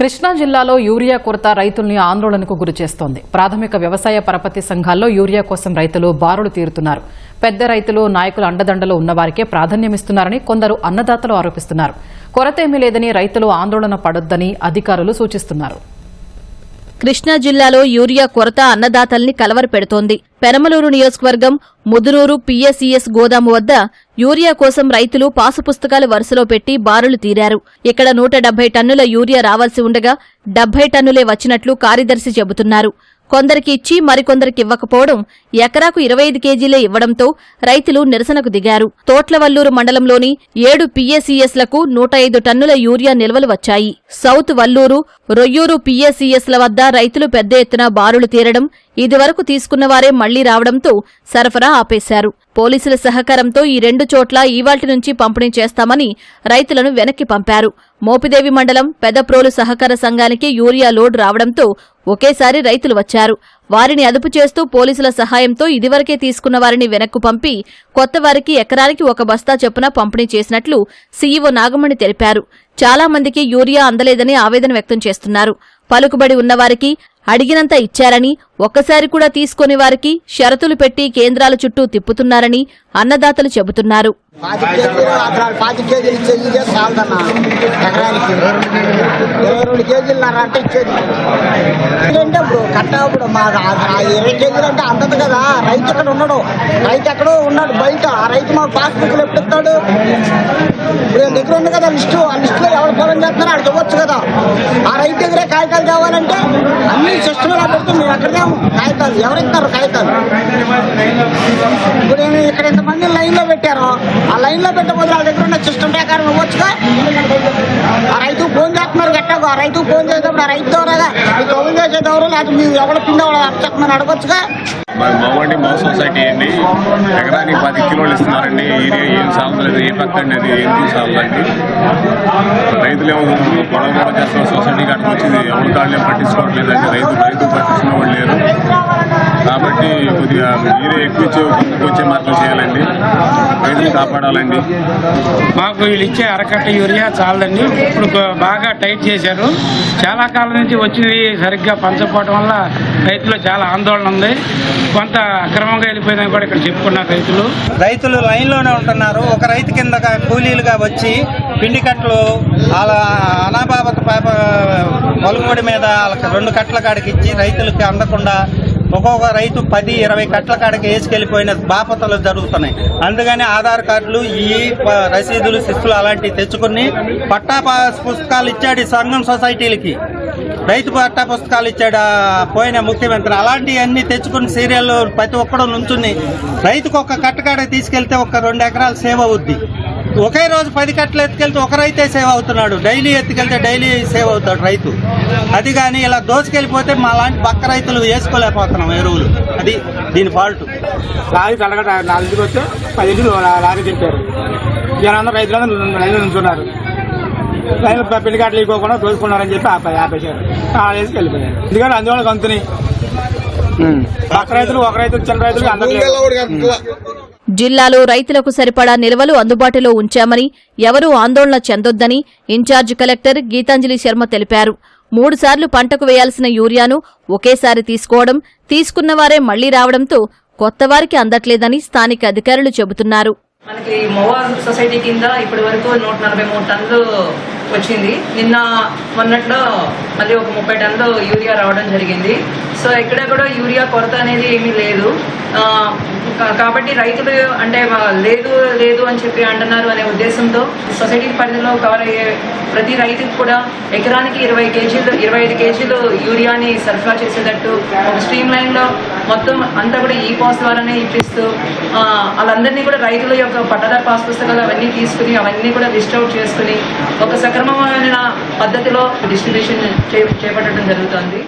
కృష్ణా జిల్లాలో యూరియా కొరత రైతుల్ని ఆందోళనకు గురిచేస్తోంది ప్రాథమిక వ్యవసాయ పరపతి సంఘాల్లో యూరియా కోసం రైతులు బారులు తీరుతున్నారు. పెద్ద రైతులు నాయకుల అండదండలు ఉన్నవారికే ప్రాధాన్యమిస్తున్నారని కొందరు అన్నదాతలు ఆరోపిస్తున్నారు. కొరతేమీ లేదని రైతులు ఆందోళన పడొద్దని అధికారులు సూచిస్తున్నారు. కృష్ణా జిల్లాలో యూరియా కొరత అన్నదాతల్ని కలవరపెడుతోంది. పెనమలూరు నియోజకవర్గం ముదునూరు పీఎస్ఈఎస్ గోదాము వద్ద యూరియా కోసం రైతులు పాసు పుస్తకాలు వరుసలో పెట్టి బారులు తీరారు. ఇక్కడ నూట డెబ్బై టన్నుల యూరియా రావాల్సి ఉండగా డెబ్బై టన్నులే వచ్చినట్లు కార్యదర్శి చెబుతున్నారు. కొందరికి ఇచ్చి మరికొందరికి ఇవ్వకపోవడం ఎకరాకు ఇరవై ఐదు కేజీలే ఇవ్వడంతో రైతులు నిరసనకు దిగారు. తోట్లవల్లూరు మండలంలోని ఏడు పీఏసీఎస్లకు నూట ఐదు టన్నుల యూరియా నిల్వలు వచ్చాయి. సౌత్ వల్లూరు రొయ్యూరు పీఏసీఎస్ల వద్ద రైతులు పెద్ద ఎత్తున బారులు తీరడం ఇదివరకు తీసుకున్నవారే మళ్ళీ రావడంతో సరఫరా ఆపేశారు. పోలీసుల సహకారంతో ఈ రెండు చోట్ల ఈవాల్టి నుంచి పంపిణీ చేస్తామని రైతులను వెనక్కి పంపారు. మోపిదేవి మండలం పెదప్రోలు సహకార సంఘానికి యూరియా లోడ్ రావడంతో ఒకేసారి రైతులు వచ్చారు. వారిని అదుపు చేస్తూ పోలీసుల సహాయంతో ఇదివరకే తీసుకున్న వారిని వెనక్కు పంపి కొత్త వారికి ఎకరానికి ఒక బస్తా చొప్పున పంపిణీ చేసినట్లు సీఈఓ నాగమణి తెలిపారు. చాలా మందికి యూరియా అందలేదని ఆవేదన వ్యక్తం చేస్తున్నారు. పలుకుబడి ఉన్నవారికి అడిగినంత ఇచ్చారని ఒక్కసారి కూడా తీసుకుని వారికి షరతులు పెట్టి కేంద్రాల చుట్టూ తిప్పుతున్నారని అన్నదాతలు చెబుతున్నారు. పాతి కేజీలు అక్కడ మా కేజీలు అంటే అందదు కదా రైతు ఉన్నాడు రైతు ఎక్కడో ఉన్నాడు బయట ఆ రైతు మాకు పాస్బుక్లు ఎప్పుడు ఇస్తాడు దగ్గర ఉంది కదా లిస్టు ఆ లిస్టులో ఎవరు పొలం చేస్తున్నారో అక్కడికి కదా ఆ రైతు దగ్గరే కాగితాలు కావాలంటే అన్ని సిస్టమ్ ఇలా మేము కాగితాలు. ఎవరు ఇస్తారు కాగితాలు? ఇప్పుడు ఇక్కడ ఇంతమంది లైన్లో పెట్టారు. ఆ లైన్లో పెట్టబోదు వాళ్ళ దగ్గర ఉన్న సిస్టమ్ ప్రకారం ఇవ్వచ్చుగా? ఆ రైతుకు ఫోన్ చేస్తున్నారు గట్టకు ఆ రైతుకు ఫోన్ చేసినప్పుడు ఆ రైతు ఎవరగా ఎవరు లేకపోతే మీరు ఎవరు పిండి ఎవరు అప్పచెప్పమని అడగొచ్చుగా. మరి మావండి మా సొసైటీ అండి. ఎకరానికి పది కిలోలు ఇస్తున్నారండి. ఏరియా ఏం సాగులేదు ఏ పక్క అండి అది? ఏం సాగులండి రైతులు ఏమో గొడవ గొడవ చేస్తున్నారు. సొసైటీ కట్టుకు వచ్చింది. ఎవరి కాళ్ళు పట్టించుకోవట్లేదండి. రైతు రైతు పట్టించుకున్న వాళ్ళు లేరు. కాబట్టి కొద్దిగా మీరే ఎక్కువ వచ్చే మార్గం చేయాలండి. రైతులు కాపాడాలండి. మాకు వీళ్ళు ఇచ్చే అరకట్ట యూరియా చాలదండి. ఇప్పుడు బాగా టైట్ చేశారు. చాలా కాలం నుంచి వచ్చింది సరిగ్గా పంచకపోవడం వల్ల రైతులు చాలా ఆందోళన ఉంది. కొంత అక్రమంగా వెళ్ళిపోయిందని కూడా ఇక్కడ చెప్పుకున్నారు రైతులు. రైతులు లైన్లోనే ఉంటున్నారు. ఒక రైతు కింద కూలీలుగా వచ్చి పిండి కట్టలు వాళ్ళ అనాబాబత పాప పొలముడి మీద వాళ్ళకి రెండు కట్టల కాడికి ఇచ్చి రైతులకి అందకుండా ఒక్కొక్క రైతు పది ఇరవై కట్టల కాడికి వేసుకెళ్ళిపోయిన బాపతలు జరుగుతున్నాయి. అందుకని ఆధార్ కార్డులు ఈ ప- రసీదులు శిస్తులు అలాంటివి తెచ్చుకుని పట్టా పుస్తకాలు ఇచ్చాడు సంఘం సొసైటీలకి. రైతు పట్టా పుస్తకాలు ఇచ్చాడు? పోయిన ముఖ్యమంత్రి. అలాంటివన్నీ తెచ్చుకుని సీరియల్ ప్రతి ఒక్కడు నుంచుని రైతుకు ఒక కట్టకాడ తీసుకెళ్తే ఒక రెండు ఎకరాలు సేవ్ అవుద్ది. ఒకే రోజు పది కట్టలు ఎత్తుకెళ్తే ఒక రైతే సేవ్ అవుతున్నాడు. డైలీ ఎత్తుకెళ్తే డైలీ సేవ్ అవుతాడు రైతు. అది కానీ ఇలా దోసుకెళ్ళిపోతే మా లాంటి పక్క రైతులు వేసుకోలేకపోతున్నాం ఎరువులు. అది దీని ఫాల్ట్. లారీ తలగట నాలుగు వస్తే పది లారీ తింటారు జనాలు రైతులందరూ రైతులు నుంచున్నారు. లైన్ పెళ్ళి కాటలు ఇవ్వకుండా దోచుకున్నారని చెప్పి ఆపే ఆపేశారు. వేసి వెళ్ళిపోయారు. ఎందుకంటే అందువల్ల కంతుని పక్క రైతులు ఒక రైతు చిన్న రైతులు అందరూ జిల్లాలో రైతులకు సరిపడా నిల్వలు అందుబాటులో ఉంచామని ఎవరూ ఆందోళన చెందొద్దని in charge collector Geethanjali Sharma తెలిపారు. మూడుసార్లు పంటకు వేయాల్సిన యూరియాను ఒకేసారి తీసుకోవడం తీసుకున్నవారే మళ్ళీ రావడంతో కొత్తవారికి అందట్లేదని స్థానిక అధికారులు చెబుతున్నారు. మనకి మొవార్ సొసైటీ కింద ఇప్పటి వరకు నూట నలభై మూడు టన్నులు వచ్చింది. నిన్న మొన్నట్లో మళ్ళీ ఒక ముప్పై టన్నులు యూరియా రావడం జరిగింది. సో ఎక్కడ కూడా యూరియా కొరత అనేది ఏమీ లేదు. కాబట్టి రైతులు అంటే లేదు లేదు అని చెప్పి అంటున్నారు అనే ఉద్దేశంతో సొసైటీ పరిధిలో కవర్ అయ్యే ప్రతి రైతుకు కూడా ఎకరానికి ఇరవై కేజీలు ఇరవై ఐదు కేజీలు యూరియాని సరఫరా చేసేటట్టు ఒక స్ట్రీమ్ లైన్లో మొత్తం అంతా కూడా ఈ పాస్ ద్వారానే ఇప్పిస్తూ వాళ్ళందరినీ కూడా రైతుల యొక్క పట్టదారు పాస్ పుస్తకాలు అవన్నీ తీసుకుని అవన్నీ కూడా లిస్ట్ అవుట్ చేసుకుని ఒక సక్రమమైన పద్ధతిలో డిస్ట్రిబ్యూషన్ చే చేపట్టడం జరుగుతుంది.